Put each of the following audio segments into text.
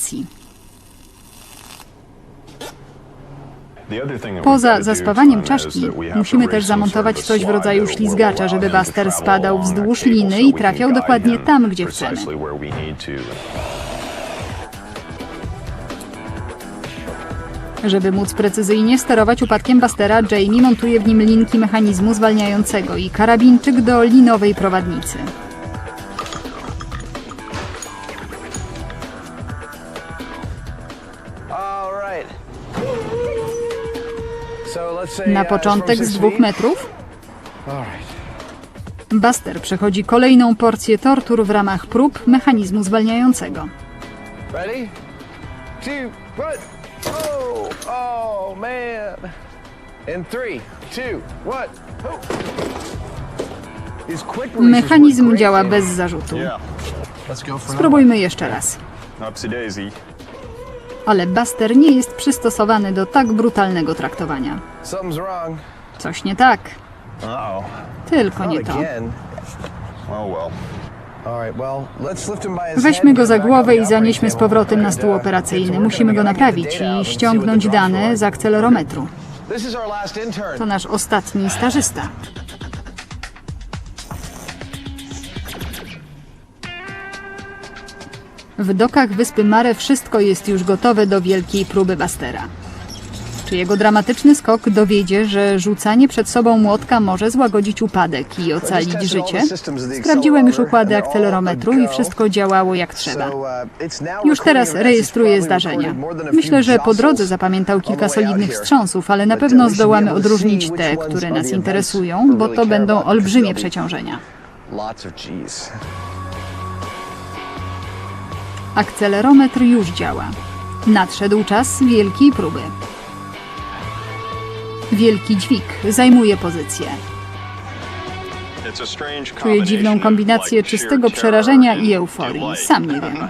operacji. Poza zaspawaniem czaszki, musimy też zamontować coś w rodzaju ślizgacza, żeby Buster spadał wzdłuż liny i trafiał dokładnie tam, gdzie chcemy. Żeby móc precyzyjnie sterować upadkiem Bustera, Jamie montuje w nim linki mechanizmu zwalniającego i karabinczyk do linowej prowadnicy. Na początek z dwóch metrów Buster przechodzi kolejną porcję tortur w ramach prób mechanizmu zwalniającego. Ready? Two, one. Oh, oh man. In three, two, one. These quick releases Mechanizm działa bez zarzutu. Spróbujmy jeszcze raz. Ale Buster nie jest przystosowany do tak brutalnego traktowania. Coś nie tak. Tylko nie to. Oh Weźmy go za głowę i zanieśmy z powrotem na stół operacyjny. Musimy go naprawić i ściągnąć dane z akcelerometru. To nasz ostatni stażysta. W dokach wyspy Mare wszystko jest już gotowe do wielkiej próby Bastera. Czy jego dramatyczny skok dowiedzie, że rzucanie przed sobą młotka może złagodzić upadek i ocalić życie? Sprawdziłem już układy akcelerometru i wszystko działało jak trzeba. uh, Już teraz rejestruję zdarzenia. Myślę, że po drodze zapamiętał kilka solidnych wstrząsów, ale na pewno zdołamy odróżnić te, które nas interesują, bo to będą olbrzymie przeciążenia. Lots of G's. Akcelerometr już działa. Nadszedł czas wielkiej próby. Wielki dźwig zajmuje pozycję. Czuję dziwną kombinację czystego przerażenia i euforii. Sam nie wiem.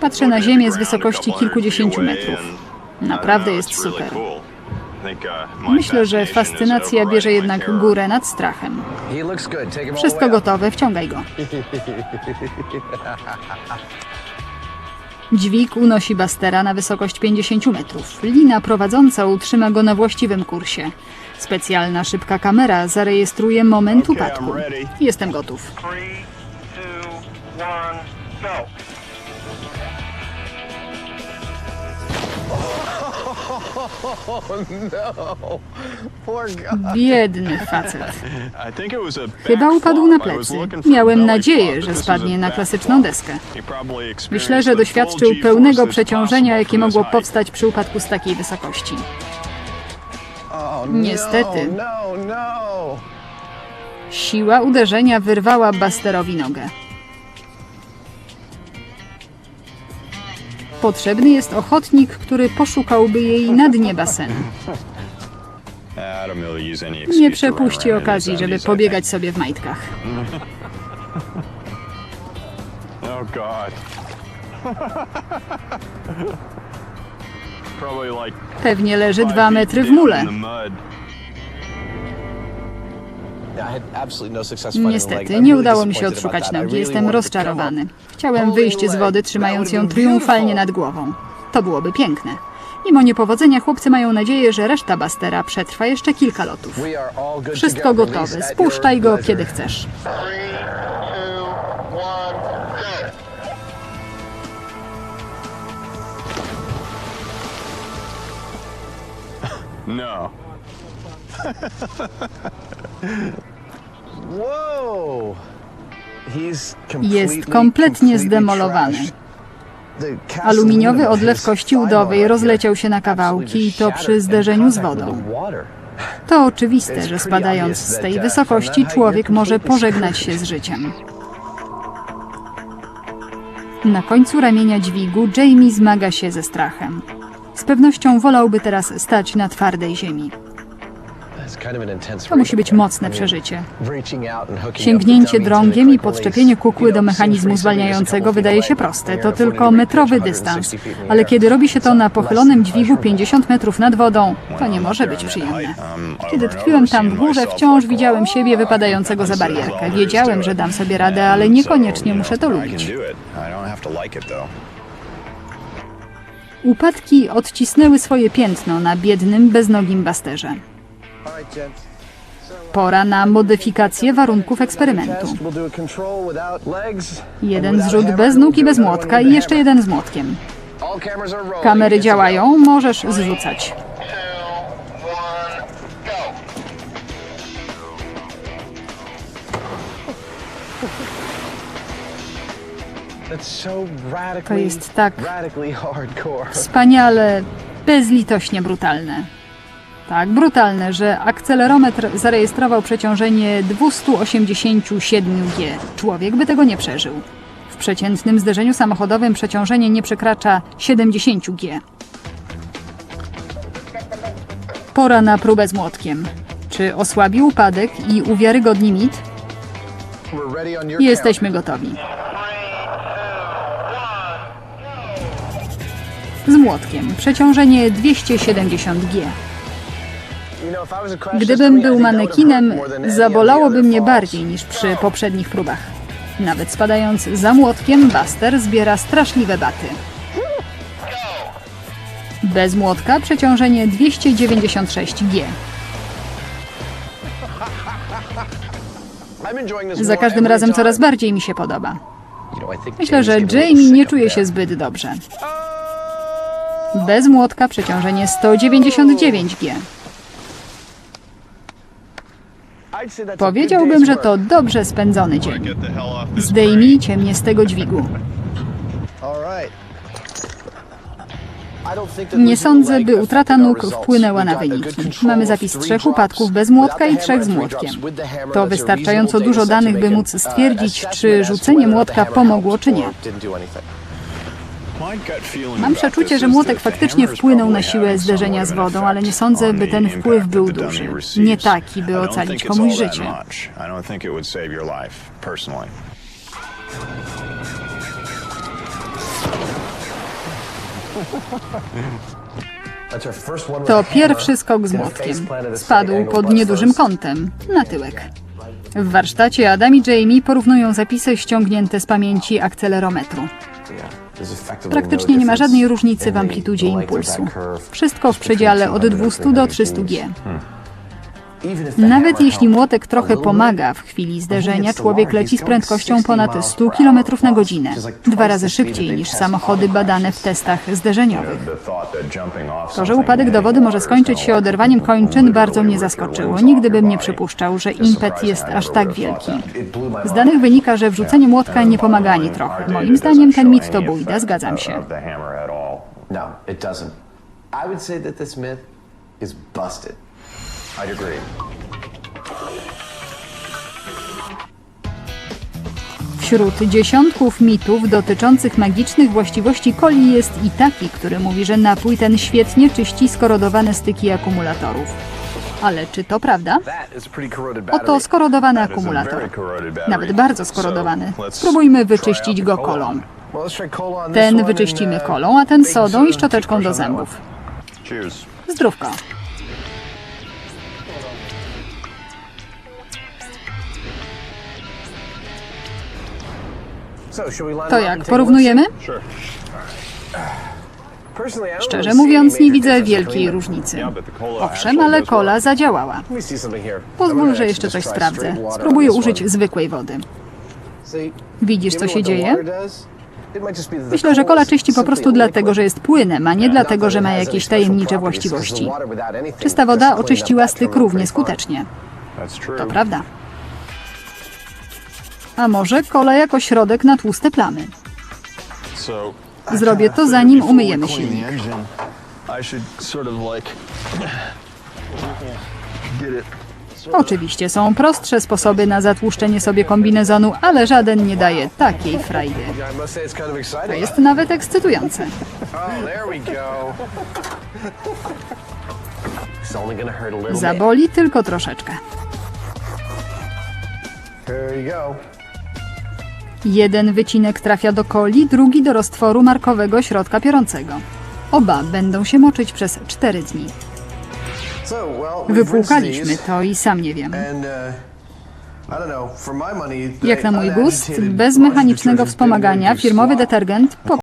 Patrzę na ziemię z wysokości kilkudziesięciu metrów. Naprawdę jest super. Myślę, że fascynacja bierze jednak górę nad strachem. Wszystko gotowe, wciągaj go. Dźwig unosi Bastera na wysokość 50 metrów. Lina prowadząca utrzyma go na właściwym kursie. Specjalna szybka kamera zarejestruje moment upadku. Jestem gotów. Three, two, one, go. Biedny facet. Chyba upadł na plecy. Miałem nadzieję, że spadnie na klasyczną deskę. Myślę, że doświadczył pełnego przeciążenia, jakie mogło powstać przy upadku z takiej wysokości. Oh, Niestety. No, no, no. Siła uderzenia wyrwała Busterowi nogę. Potrzebny jest ochotnik, który poszukałby jej na dnie basenu. Nie przepuści okazji, żeby pobiegać sobie w majtkach. Oh Pewnie leży dwa metry w mule. Niestety, I'm nie udało mi się odszukać nogi. Jestem rozczarowany. Chciałem wyjść z wody, trzymając ją triumfalnie nad głową. To byłoby piękne. Mimo niepowodzenia chłopcy mają nadzieję, że reszta Bastera przetrwa jeszcze kilka lotów. Wszystko to go. gotowe. Spuszczaj go, kiedy chcesz. No. Jest kompletnie zdemolowany. Aluminiowy odlew kości udowej rozleciał się na kawałki i to przy zderzeniu z wodą. To oczywiste, że spadając z tej wysokości człowiek może pożegnać się z życiem. Na końcu ramienia dźwigu Jamie zmaga się ze strachem. Z pewnością wolałby teraz stać na twardej ziemi. To musi być mocne przeżycie. Sięgnięcie drągiem i podczepienie kukły do mechanizmu zwalniającego wydaje się proste. To tylko 40 metrowy dystans. 160 feet in the Ale kiedy robi się to na pochylonym dźwigu pleasurable. 50 metrów nad wodą, to nie może być przyjemne. Kiedy tkwiłem tam w górze, wciąż widziałem siebie wypadającego za barierkę. Wiedziałem, że dam sobie radę, ale niekoniecznie muszę to lubić. Upadki odcisnęły swoje piętno na biednym, beznogim Basterze. Pora na modyfikację warunków eksperymentu. Jeden zrzut bez nóg i bez młotka i jeszcze jeden z młotkiem. Kamery działają, możesz zrzucać. To jest tak wspaniale, bezlitośnie brutalne. Tak brutalne, że akcelerometr zarejestrował przeciążenie 287 G. Człowiek by tego nie przeżył. W przeciętnym zderzeniu samochodowym przeciążenie nie przekracza 70 G. Pora na próbę z młotkiem. Czy osłabi upadek i uwiarygodni mit? Jesteśmy gotowi. Z młotkiem. Przeciążenie 270 Gdybym był manekinem, zabolałoby mnie bardziej niż przy poprzednich próbach. Nawet spadając za młotkiem, Buster zbiera straszliwe baty. Bez młotka przeciążenie 296 G. I'm enjoying this Za more każdym razem coraz bardziej mi się podoba. Myślę, że Jamie nie czuje się zbyt dobrze. Bez młotka przeciążenie 199 G. I'd say that's a good Powiedziałbym, że to dobrze spędzony dzień. Zdejmijcie mnie z tego dźwigu. Nie sądzę, by utrata nóg wpłynęła na wyniki. Mamy zapis trzech upadków bez młotka i trzech z młotkiem. To wystarczająco dużo danych, by móc stwierdzić, czy rzucenie młotka pomogło, czy nie. Mam przeczucie, że młotek faktycznie wpłynął na siłę zderzenia z wodą, ale nie sądzę, by ten wpływ był duży. Nie taki, by ocalić komuś życie. To pierwszy skok z młotkiem. Spadł pod niedużym kątem, na tyłek. W warsztacie Adam i Jamie porównują zapisy ściągnięte z pamięci akcelerometru. Praktycznie nie ma żadnej różnicy w amplitudzie impulsu. Wszystko w przedziale od 200 do 300 G. Nawet jeśli młotek trochę pomaga, w chwili zderzenia człowiek leci z prędkością ponad 100 km na godzinę, dwa razy szybciej niż samochody badane w testach zderzeniowych. To, że upadek do wody może skończyć się oderwaniem kończyn, bardzo mnie zaskoczyło. Nigdy bym nie przypuszczał, że impet jest aż tak wielki. Z danych wynika, że wrzucenie młotka nie pomaga ani trochę. Moim zdaniem ten mit to bójda, zgadzam się. No, it doesn't. I would say that this myth is busted. I'd agree. Wśród dziesiątków mitów dotyczących magicznych właściwości coli jest i taki, który mówi, że napój ten świetnie czyści skorodowane styki akumulatorów. Ale czy to prawda? Oto skorodowany akumulator. Nawet bardzo skorodowany. Spróbujmy wyczyścić go kolą. Ten wyczyścimy uh, kolą, a ten sodą i szczoteczką do zębów. Zdrówko. To jak, porównujemy? Szczerze mówiąc, nie widzę wielkiej różnicy. Owszem, ale kola zadziałała. Pozwól, że jeszcze coś sprawdzę. Spróbuję użyć zwykłej wody. Widzisz, co się dzieje? Myślę, że cola kola czyści po prostu dlatego, że jest płynem, a nie dlatego, że ma jakieś tajemnicze właściwości. Czysta woda oczyściła styk równie skutecznie. To prawda. A może kola jako środek na tłuste plamy? Zrobię to zanim umyjemy silnik. Oczywiście są prostsze sposoby na zatłuszczenie sobie kombinezonu, ale żaden nie daje takiej frajdy. To jest nawet ekscytujące. Oh. Zaboli tylko troszeczkę. Jeden wycinek trafia do coli, drugi do roztworu markowego środka piorącego. Oba będą się moczyć przez 4 dni. Wypłukaliśmy to i sam nie wiem. uh, Jak na mój gust, bez mechanicznego wspomagania firmowy detergent po